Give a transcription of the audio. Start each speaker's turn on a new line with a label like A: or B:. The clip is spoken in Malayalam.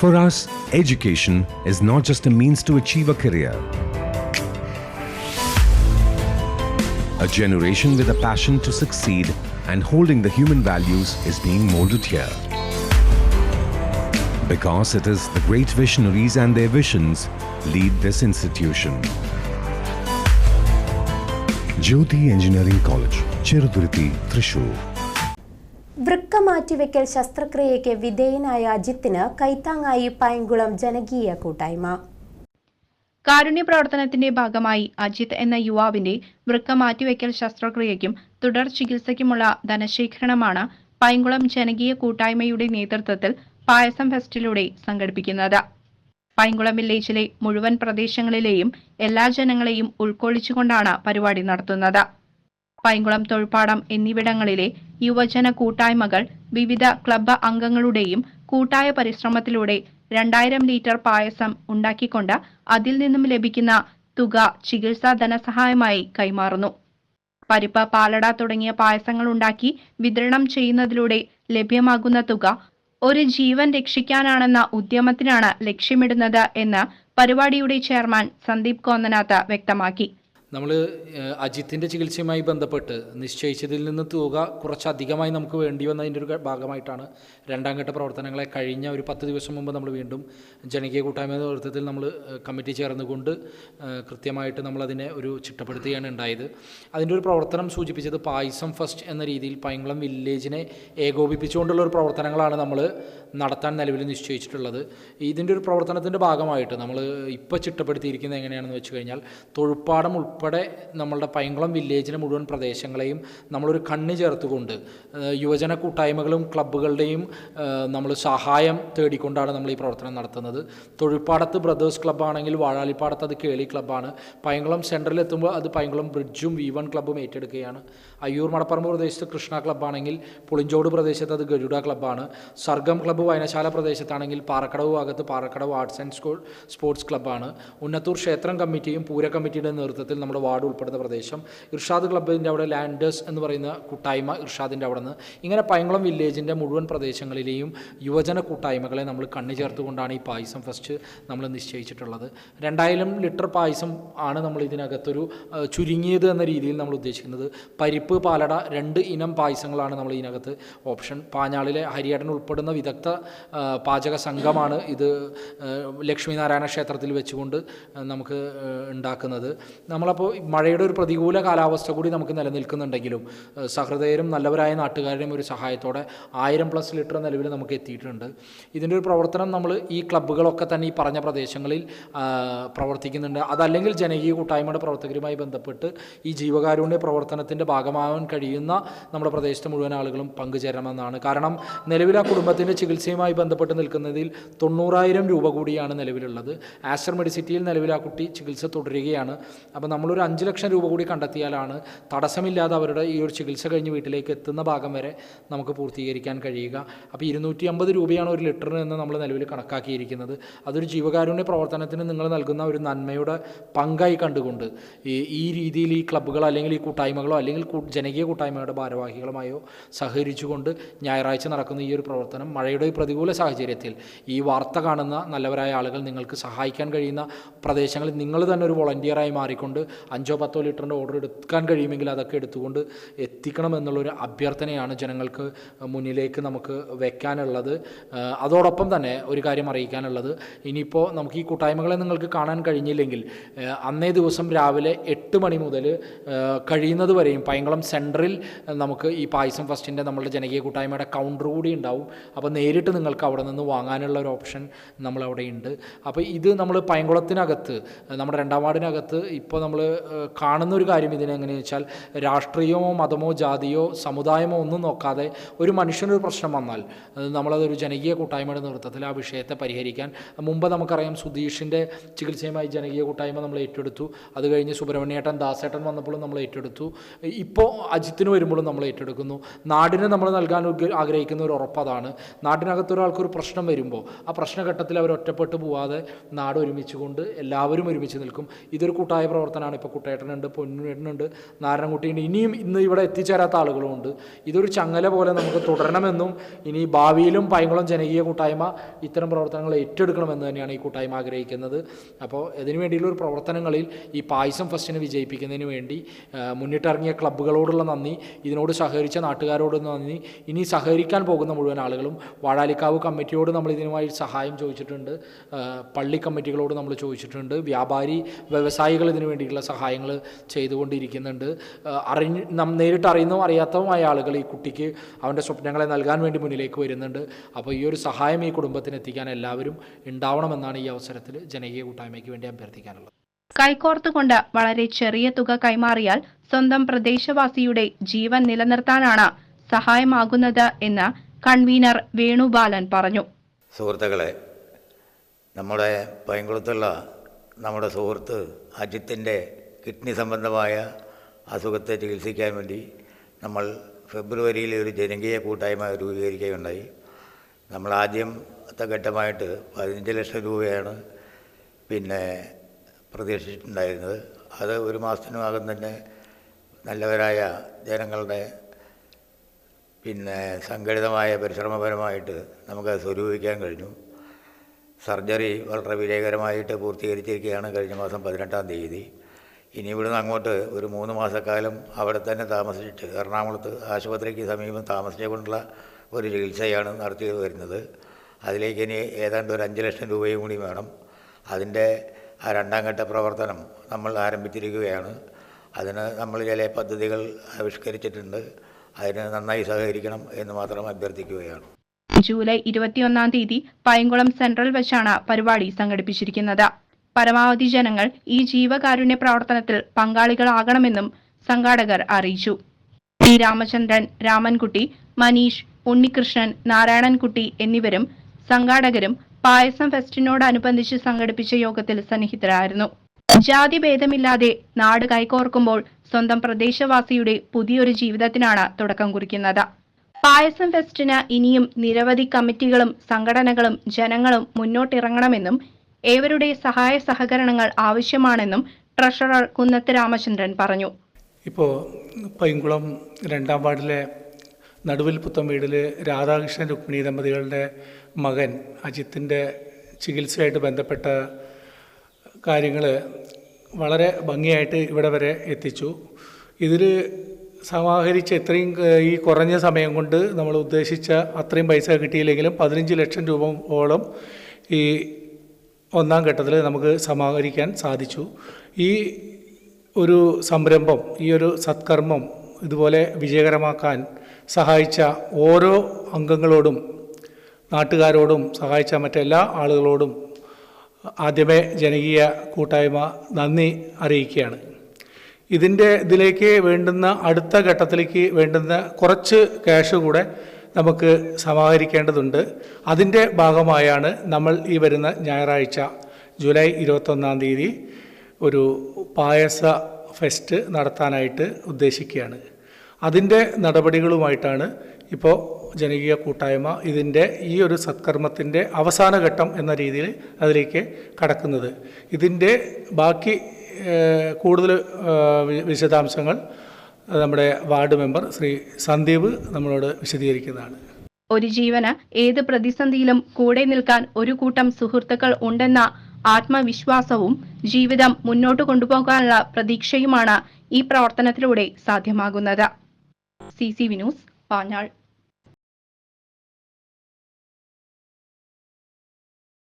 A: For us, education is not just a means to achieve a career. A generation with a passion to succeed and holding the human values is being molded here. Because it is the great visionaries and their visions lead this institution. Jyoti Engineering College, Cheruduruthi, Thrissur.
B: വൃക്ക മാറ്റിവെക്കൽ ശസ്ത്രക്രിയയ്ക്ക് വിധേയനായ അജിത്തിന് കൈത്താങ്ങായി പൈങ്കുളം ജനകീയ കൂട്ടായ്മ.
C: കാരുണ്യ പ്രവർത്തനത്തിന്റെ ഭാഗമായി അജിത് എന്ന യുവാവിന്റെ വൃക്ക മാറ്റിവെക്കൽ ശസ്ത്രക്രിയയ്ക്കും തുടർ ചികിത്സയ്ക്കുമുള്ള ധനശേഖരണമാണ് പൈങ്കുളം ജനകീയ കൂട്ടായ്മയുടെ നേതൃത്വത്തിൽ പായസം ഫെസ്റ്റിലൂടെ സംഘടിപ്പിക്കുന്നത്. പൈങ്കുളം വില്ലേജിലെ മുഴുവൻ പ്രദേശങ്ങളിലെയും എല്ലാ ജനങ്ങളെയും ഉൾക്കൊള്ളിച്ചുകൊണ്ടാണ് പരിപാടി നടത്തുന്നത്. പൈങ്കുളം തൊഴുപ്പാടം എന്നിവിടങ്ങളിലെ യുവജന കൂട്ടായ്മകൾ വിവിധ ക്ലബ്ബ് അംഗങ്ങളുടെയും കൂട്ടായ പരിശ്രമത്തിലൂടെ രണ്ടായിരം ലിറ്റർ പായസം ഉണ്ടാക്കിക്കൊണ്ട് അതിൽ നിന്നും ലഭിക്കുന്ന തുക ചികിത്സാ ധനസഹായമായി കൈമാറുന്നു. പരിപ്പ് പാലട തുടങ്ങിയ പായസങ്ങൾ ഉണ്ടാക്കി വിതരണം ചെയ്യുന്നതിലൂടെ ലഭ്യമാകുന്ന തുക ഒരു ജീവൻ രക്ഷിക്കാനാണെന്ന ഉദ്യമത്തിനാണ് ലക്ഷ്യമിടുന്നത് എന്ന് പരിപാടിയുടെ ചെയർമാൻ സന്ദീപ് കോന്നനാഥ് വ്യക്തമാക്കി.
D: നമ്മൾ അജിത്തിന്റെ ചികിത്സയുമായി ബന്ധപ്പെട്ട് നിശ്ചയിച്ചതിൽ നിന്ന് തുക കുറച്ചധികമായി നമുക്ക് വേണ്ടി വന്നതിന്റെ ഒരു ഭാഗമായിട്ടാണ് രണ്ടാം ഘട്ട പ്രവർത്തനങ്ങളെ കഴിഞ്ഞ ഒരു പത്ത് ദിവസം മുമ്പ് നമ്മൾ വീണ്ടും ജനകീയ കൂട്ടായ്മ നേതൃത്വത്തിൽ നമ്മൾ കമ്മിറ്റി ചേർന്നുകൊണ്ട് കൃത്യമായിട്ട് നമ്മളതിനെ ഒരു ചിട്ടപ്പെടുത്തുകയാണ് ഉണ്ടായത്. അതിന്റെ ഒരു പ്രവർത്തനം സൂചിപ്പിച്ചത് പായസം ഫസ്റ്റ് എന്ന രീതിയിൽ പൈങ്കുളം വില്ലേജിനെ ഏകോപിപ്പിച്ചുകൊണ്ടുള്ള ഒരു പ്രവർത്തനങ്ങളാണ് നമ്മൾ നടത്താൻ നിലവിൽ നിശ്ചയിച്ചിട്ടുള്ളത്. ഇതിന്റെ ഒരു പ്രവർത്തനത്തിന്റെ ഭാഗമായിട്ട് നമ്മൾ ഇപ്പോൾ ചിട്ടപ്പെടുത്തിയിരിക്കുന്നത് എങ്ങനെയാണെന്ന് വെച്ച് കഴിഞ്ഞാൽ തൊഴുപ്പാടം ഉൾപ്പെടെ നമ്മളുടെ പൈങ്കുളം വില്ലേജിലെ മുഴുവൻ പ്രദേശങ്ങളെയും നമ്മളൊരു കണ്ണ് ചേർത്തുകൊണ്ട് യുവജന കൂട്ടായ്മകളും ക്ലബ്ബുകളുടെയും നമ്മൾ സഹായം തേടിക്കൊണ്ടാണ് നമ്മൾ ഈ പ്രവർത്തനം നടത്തുന്നത്. തൊഴിൽപ്പാടത്ത് ബ്രദേഴ്സ് ക്ലബ്ബാണെങ്കിൽ വാഴാലിപ്പാടത്ത് അത് കേളി ക്ലബ്ബാണ് പൈങ്കുളം സെൻട്രലിൽ എത്തുമ്പോൾ അത് പൈങ്കുളം ബ്രിഡ്ജും വി വൺ ക്ലബ്ബും ഏറ്റെടുക്കുകയാണ്. അയ്യൂർ മടപ്പറമ്പ് പ്രദേശത്ത് കൃഷ്ണ ക്ലബ്ബാണെങ്കിൽ പുളിഞ്ചോട് പ്രദേശത്ത് അത് ഗരുഡ ക്ലബ്ബാണ് സർഗം ക്ലബ്ബ് വയനശാല പ്രദേശത്താണെങ്കിൽ പാറക്കടവ് ഭാഗത്ത് Parakkadavu arts and school sports ക്ലബ്ബാണ് Unnathur ക്ഷേത്രം കമ്മിറ്റിയും പൂര കമ്മിറ്റിയുടെ നേതൃത്വത്തിൽ നമ്മുടെ വാർഡ് ഉൾപ്പെടുന്ന പ്രദേശം. ഇർഷാദ് ക്ലബിന്റെ അവിടെ ലാൻഡേഴ്സ് എന്ന് പറയുന്ന കൂട്ടായ്മ ഇർഷാദിന്റെ അവിടെ നിന്ന്. ഇങ്ങനെ പൈങ്കുളം വില്ലേജിന്റെ മുഴുവൻ പ്രദേശങ്ങളിലെയും യുവജന കൂട്ടായ്മകളെ നമ്മൾ കണ്ണു ചേർത്തുകൊണ്ടാണ് ഈ പായസം ഫസ്റ്റ് നമ്മൾ നിശ്ചയിച്ചിട്ടുള്ളത്. രണ്ടായിരം ലിറ്റർ പായസം ആണ് നമ്മൾ ഇതിനകത്തൊരു ചുരുങ്ങിയത് എന്ന രീതിയിൽ നമ്മൾ ഉദ്ദേശിക്കുന്നത്. പരിപ്പ് പാലട രണ്ട് ഇനം പായസങ്ങളാണ് നമ്മൾ ഇതിനകത്ത് ഓപ്ഷൻ. പാഞ്ഞാളിലെ ഹരിയടൻ ഉൾപ്പെടുന്ന വിദഗ്ധ പാചക സംഘമാണ് ഇത് ലക്ഷ്മിനാരായണ ക്ഷേത്രത്തിൽ വെച്ചുകൊണ്ട് നമുക്ക് ഉണ്ടാക്കുന്നത്. ഉണ്ടാക്കുന്നത് നമ്മളപ്പോൾ മഴയുടെ ഒരു പ്രതികൂല കാലാവസ്ഥ കൂടി നമുക്ക് നിലനിൽക്കുന്നുണ്ടെങ്കിലും സഹൃദയരും നല്ലവരായ നാട്ടുകാരുടെയും ഒരു സഹായത്തോടെ ആയിരം പ്ലസ് ലിറ്റർ നിലവിൽ നമുക്ക് എത്തിയിട്ടുണ്ട്. ഇതിന്റെ ഒരു പ്രവർത്തനം നമ്മൾ ഈ ക്ലബ്ബുകളൊക്കെ തന്നെ ഈ പറഞ്ഞ പ്രദേശങ്ങളിൽ പ്രവർത്തിക്കുന്നുണ്ട്. അതല്ലെങ്കിൽ ജനകീയ കൂട്ടായ്മയുടെ പ്രവർത്തകരുമായി ബന്ധപ്പെട്ട് ഈ ജീവകാരുണ്യ പ്രവർത്തനത്തിന്റെ ഭാഗമാവാൻ കഴിയുന്ന നമ്മുടെ പ്രദേശത്തെ മുഴുവൻ ആളുകളും പങ്കുചേരണമെന്നാണ്. കാരണം നിലവിൽ ആ കുടുംബത്തിന്റെ ചികിത്സയുമായി ബന്ധപ്പെട്ട് നിൽക്കുന്നതിൽ തൊണ്ണൂറായിരം രൂപ കൂടിയാണ് നിലവിലുള്ളത്. ആസ്റ്റർ മെഡിസിറ്റിയിൽ നിലവിൽ ആ കുട്ടി ചികിത്സ തുടരുകയാണ്. അപ്പോൾ നമ്മളൊരു അഞ്ച് ലക്ഷം രൂപ കൂടി കണ്ടെത്തിയാലാണ് തടസ്സമില്ലാതെ അവരുടെ ഈ ഒരു ചികിത്സ കഴിഞ്ഞ് വീട്ടിലേക്ക് എത്തുന്ന ഭാഗം വരെ നമുക്ക് പൂർത്തീകരിക്കാൻ കഴിയുക. അപ്പോൾ ഇരുന്നൂറ്റി അമ്പത് രൂപയാണ് ഒരു ലിറ്ററിന് എന്ന് നമ്മൾ നിലവിൽ കണക്കാക്കിയിരിക്കുന്നത്. അതൊരു ജീവകാരുണ്യ പ്രവർത്തനത്തിന് നിങ്ങൾ നൽകുന്ന ഒരു നന്മയുടെ പങ്കായി കണ്ടുകൊണ്ട് ഈ ഈ രീതിയിൽ ഈ ക്ലബ്ബുകൾ അല്ലെങ്കിൽ ഈ കൂട്ടായ്മകളോ അല്ലെങ്കിൽ ജനകീയ കൂട്ടായ്മയുടെ ഭാരവാഹികളുമായോ സഹകരിച്ചുകൊണ്ട് ഞായറാഴ്ച നടക്കുന്ന ഈ ഒരു പ്രവർത്തനം മഴയുടെ പ്രതികൂല സാഹചര്യത്തിൽ ഈ വാർത്ത കാണുന്ന നല്ലവരായ ആളുകൾ നിങ്ങൾക്ക് സഹായിക്കാൻ കഴിയുന്ന പ്രദേശങ്ങളിൽ നിങ്ങൾ തന്നെ ഒരു വോളണ്ടിയറായി മാറിക്കൊണ്ട് അഞ്ചോ പത്തോ ലിറ്ററിന്റെ ഓർഡർ എടുക്കാൻ കഴിയുമെങ്കിൽ അതൊക്കെ എടുത്തുകൊണ്ട് എത്തിക്കണം എന്നുള്ളൊരു അഭ്യർത്ഥനയാണ് ജനങ്ങൾക്ക് മുന്നിലേക്ക് നമുക്ക് വെക്കാനുള്ളത്. അതോടൊപ്പം തന്നെ ഒരു കാര്യം അറിയിക്കാനുള്ളത്. ഇനിയിപ്പോൾ നമുക്ക് ഈ കൂട്ടായ്മകളെ നിങ്ങൾക്ക് കാണാൻ കഴിഞ്ഞില്ലെങ്കിൽ അന്നേ ദിവസം രാവിലെ എട്ട് മണി മുതൽ കഴിയുന്നത് വരെയും പൈങ്കളം സെൻട്രൽ നമുക്ക് ഈ പായസം ഫസ്റ്റിന്റെ നമ്മളുടെ ജനകീയ കൂട്ടായ്മയുടെ കൗണ്ടർ കൂടി ഉണ്ടാവും. അപ്പോൾ നേരിട്ട് നിങ്ങൾക്ക് അവിടെ നിന്ന് വാങ്ങാനുള്ള ഒരു ഓപ്ഷൻ നമ്മളവിടെ ഉണ്ട്. അപ്പോൾ ഇത് നമ്മൾ പൈങ്കുളത്തിനകത്ത് നമ്മുടെ രണ്ടാം വാർഡിനകത്ത് ഇപ്പോൾ നമ്മൾ കാണുന്ന ഒരു കാര്യം ഇതിനെങ്ങനെ വെച്ചാൽ രാഷ്ട്രീയമോ മതമോ ജാതിയോ സമുദായമോ ഒന്നും നോക്കാതെ ഒരു മനുഷ്യനൊരു പ്രശ്നം വന്നാൽ നമ്മളതൊരു ജനകീയ കൂട്ടായ്മയുടെ നേതൃത്വത്തിൽ ആ വിഷയത്തെ പരിഹരിക്കാൻ മുമ്പ് നമുക്കറിയാം സുധീഷിന്റെ ചികിത്സയുമായി ജനകീയ കൂട്ടായ്മ നമ്മൾ ഏറ്റെടുത്തു. അത് കഴിഞ്ഞ് സുബ്രഹ്മണ്യേട്ടൻ ദാസേട്ടൻ വന്നപ്പോഴും നമ്മൾ ഏറ്റെടുത്തു. ഇപ്പോൾ അജിത്തിന് വരുമ്പോഴും നമ്മൾ ഏറ്റെടുക്കുന്നു. നാടിന് നമ്മൾ നൽകാൻ ആഗ്രഹിക്കുന്ന ഒരു ഉറപ്പതാണ് നാടിനകത്ത് ഒരാൾക്കൊരു പ്രശ്നം വരുമ്പോൾ ആ പ്രശ്നഘട്ടത്തിൽ അവർ ഒറ്റപ്പെട്ടു പോവാതെ നാട് ഒരുമിച്ച് കൊണ്ട് എല്ലാവരും ഒരുമിച്ച് നിൽക്കും. ഇതൊരു കൂട്ടായ പ്രവർത്തനമാണ്. പ്രവർത്തകനാണ് ഇപ്പോൾ കുട്ടേട്ടനുണ്ട് പൊന്നുവേട്ടനുണ്ട് നാരായണൻകുട്ടിയുണ്ട്. ഇനിയും ഇന്ന് ഇവിടെ എത്തിച്ചേരാത്ത ആളുകളുമുണ്ട് ഇതൊരു ചങ്ങല പോലെ നമുക്ക് തുടരണമെന്നും ഇനി ഭാവിയിലും പൈങ്കുളം ജനകീയ കൂട്ടായ്മ ഇത്തരം പ്രവർത്തനങ്ങൾ ഏറ്റെടുക്കണമെന്ന് തന്നെയാണ് ഈ കൂട്ടായ്മ ആഗ്രഹിക്കുന്നത്. അപ്പോൾ ഇതിനു ഒരു പ്രവർത്തനങ്ങളിൽ ഈ പായസം ഫസ്റ്റിനെ വിജയിപ്പിക്കുന്നതിന് വേണ്ടി മുന്നിട്ടിറങ്ങിയ ക്ലബ്ബുകളോടുള്ള നന്ദി ഇതിനോട് സഹകരിച്ച നാട്ടുകാരോട് നന്ദി ഇനി സഹകരിക്കാൻ പോകുന്ന മുഴുവൻ ആളുകളും വാഴാലിക്കാവ് കമ്മിറ്റിയോട് നമ്മൾ ഇതിനുമായി സഹായം ചോദിച്ചിട്ടുണ്ട് പള്ളി കമ്മിറ്റികളോട് നമ്മൾ ചോദിച്ചിട്ടുണ്ട് വ്യാപാരി വ്യവസായികൾ ഇതിനു വേണ്ടിയിട്ടുള്ള സഹായങ്ങൾ ചെയ്തുകൊണ്ടിരിക്കുന്നുണ്ട്. അറി അറിഞ്ഞ് നം നേരിട്ട് അറിയുന്നതും അറിയാത്തതുമായ ആളുകൾ ഈ കുട്ടിക്ക് അവന്റെ സ്വപ്നങ്ങളെ നൽകാൻ വേണ്ടി മുന്നിലേക്ക് വരുന്നുണ്ട്. അപ്പോൾ ഈ ഒരു സഹായം ഈ കുടുംബത്തിന് എത്തിക്കാൻ എല്ലാവരും ഉണ്ടാവണമെന്നാണ് ഈ അവസരത്തിൽ ജനകീയ കൂട്ടായ്മയ്ക്ക് വേണ്ടി അഭ്യർത്ഥിക്കാനുള്ളത്.
C: കൈകോർത്തുകൊണ്ട് വളരെ ചെറിയ തുക കൈമാറിയാൽ സ്വന്തം പ്രദേശവാസിയുടെ ജീവൻ നിലനിർത്താനാണ് സഹായമാകുന്നത് എന്ന് കൺവീനർ വേണുബാലൻ പറഞ്ഞു.
E: സുഹൃത്തുക്കളെ നമ്മുടെ പൈങ്കുളത്തുള്ള നമ്മുടെ സുഹൃത്ത് അജിത്തിന്റെ കിഡ്നി സംബന്ധമായ അസുഖത്തെ ചികിത്സിക്കാൻ വേണ്ടി നമ്മൾ ഫെബ്രുവരിയിൽ ഒരു ജനകീയ കൂട്ടായ്മ രൂപീകരിക്കുകയുണ്ടായി. നമ്മൾ ആദ്യത്തെ ഘട്ടമായിട്ട് പതിനഞ്ച് ലക്ഷം രൂപയാണ് പിന്നെ പ്രതീക്ഷിച്ചിട്ടുണ്ടായിരുന്നത്. അത് ഒരു മാസത്തിനകം തന്നെ നല്ലവരായ ജനങ്ങളുടെ പിന്നെ സംഘടിതമായ പരിശ്രമപരമായിട്ട് നമുക്കത് സ്വരൂപിക്കാൻ കഴിഞ്ഞു. സർജറി വളരെ വിജയകരമായിട്ട് പൂർത്തീകരിച്ചിരിക്കുകയാണ് കഴിഞ്ഞ മാസം പതിനെട്ടാം തീയതി. ഇനി ഇവിടുന്ന് അങ്ങോട്ട് ഒരു മൂന്ന് മാസക്കാലം അവിടെ തന്നെ താമസിച്ചിട്ട് എറണാകുളത്ത് ആശുപത്രിക്ക് സമീപം താമസിച്ചുകൊണ്ടുള്ള ഒരു ചികിത്സയാണ് നടത്തി വരുന്നത്. അതിലേക്ക് ഇനി ഏതാണ്ട് ഒരു അഞ്ച് ലക്ഷം രൂപയും കൂടി വേണം. അതിന്റെ ആ രണ്ടാം ഘട്ട പ്രവർത്തനം നമ്മൾ ആരംഭിച്ചിരിക്കുകയാണ്. അതിന് നമ്മൾ ചില പദ്ധതികൾ ആവിഷ്കരിച്ചിട്ടുണ്ട്. അതിന് നന്നായി സഹകരിക്കണം എന്ന് മാത്രം അഭ്യർത്ഥിക്കുകയാണ്.
C: ജൂലൈ ഇരുപത്തിയൊന്നാം തീയതി പൈങ്കുളം സെൻട്രൽ വെച്ചാണ് പരിപാടി സംഘടിപ്പിച്ചിരിക്കുന്നത്. പരമാവധി ജനങ്ങൾ ഈ ജീവകാരുണ്യ പ്രവർത്തനത്തിൽ പങ്കാളികളാകണമെന്നും സംഘാടകർ അറിയിച്ചു. ടി രാമചന്ദ്രൻ രാമൻകുട്ടി മനീഷ് ഉണ്ണികൃഷ്ണൻ നാരായണൻകുട്ടി എന്നിവരും സംഘാടകരും പായസം ഫെസ്റ്റിനോടനുബന്ധിച്ച് സംഘടിപ്പിച്ച യോഗത്തിൽ സന്നിഹിതരായിരുന്നു. ജാതി ഭേദമില്ലാതെ നാട് കൈകോർക്കുമ്പോൾ സ്വന്തം പ്രദേശവാസിയുടെ പുതിയൊരു ജീവിതത്തിനാണ് തുടക്കം കുറിക്കുന്നത്. പായസം ഫെസ്റ്റിന് ഇനിയും നിരവധി കമ്മിറ്റികളും സംഘടനകളും ജനങ്ങളും മുന്നോട്ടിറങ്ങണമെന്നും ഏവരുടെ സഹായ സഹകരണങ്ങൾ ആവശ്യമാണെന്നും ട്രഷറർ കുന്നത്ത് രാമചന്ദ്രൻ പറഞ്ഞു.
F: ഇപ്പോൾ പൈങ്കുളം രണ്ടാം വാർഡിലെ നടുവിൽ പുത്തം വീടിൽ രാധാകൃഷ്ണൻ രുക്മിണി ദമ്പതികളുടെ മകൻ അജിത്തിന്റെ ചികിത്സയായിട്ട് ബന്ധപ്പെട്ട കാര്യങ്ങൾ വളരെ ഭംഗിയായിട്ട് ഇവിടെ വരെ എത്തിച്ചു. ഇതിൽ സമാഹരിച്ച ഇത്രയും ഈ കുറഞ്ഞ സമയം കൊണ്ട് നമ്മൾ ഉദ്ദേശിച്ച അത്രയും പൈസ കിട്ടിയില്ലെങ്കിലും പതിനഞ്ച് ലക്ഷം രൂപയോളം ഈ ഒന്നാം ഘട്ടത്തിൽ നമുക്ക് സമാഹരിക്കാൻ സാധിച്ചു. ഈ ഒരു സംരംഭം ഈ ഒരു സത്കർമ്മം ഇതുപോലെ വിജയകരമാക്കാൻ സഹായിച്ച ഓരോ അംഗങ്ങളോടും നാട്ടുകാരോടും സഹായിച്ച മറ്റെല്ലാ ആളുകളോടും ആദ്യമേ ജനകീയ കൂട്ടായ്മ നന്ദി അറിയിക്കുകയാണ്. ഇതിന്റെ ഇതിലേക്ക് വേണ്ടുന്ന അടുത്ത ഘട്ടത്തിലേക്ക് വേണ്ടുന്ന കുറച്ച് ക്യാഷ് കൂടെ നമുക്ക് സമാഹരിക്കേണ്ടതുണ്ട്. അതിന്റെ ഭാഗമായാണ് നമ്മൾ ഈ വരുന്ന ഞായറാഴ്ച ജൂലൈ ഇരുപത്തൊന്നാം തീയതി ഒരു പായസ ഫെസ്റ്റ് നടത്താനായിട്ട് ഉദ്ദേശിക്കുകയാണ്. അതിന്റെ നടപടികളുമായിട്ടാണ് ഇപ്പോൾ ജനകീയ കൂട്ടായ്മ ഇതിന്റെ ഈ ഒരു സത്കർമ്മത്തിന്റെ അവസാന ഘട്ടം എന്ന രീതിയിൽ അതിലേക്ക് കടക്കുന്നത്. ഇതിന്റെ ബാക്കി കൂടുതൽ വിശദാംശങ്ങൾ നമ്മുടെ വാർഡ് മെമ്പർ ശ്രീ സന്ദീപ് നമ്മളോട് വിശദീകരിക്കുന്നതാണ്.
C: ഒരു ജീവന് ഏത് പ്രതിസന്ധിയിലും കൂടെ നിൽക്കാൻ ഒരു കൂട്ടം സുഹൃത്തുക്കൾ ഉണ്ടെന്ന ആത്മവിശ്വാസവും ജീവിതം മുന്നോട്ട് കൊണ്ടുപോകാനുള്ള പ്രതീക്ഷയുമാണ് ഈ പ്രവർത്തനത്തിലൂടെ സാധ്യമാകുന്നത്. C C Vinus Panjal.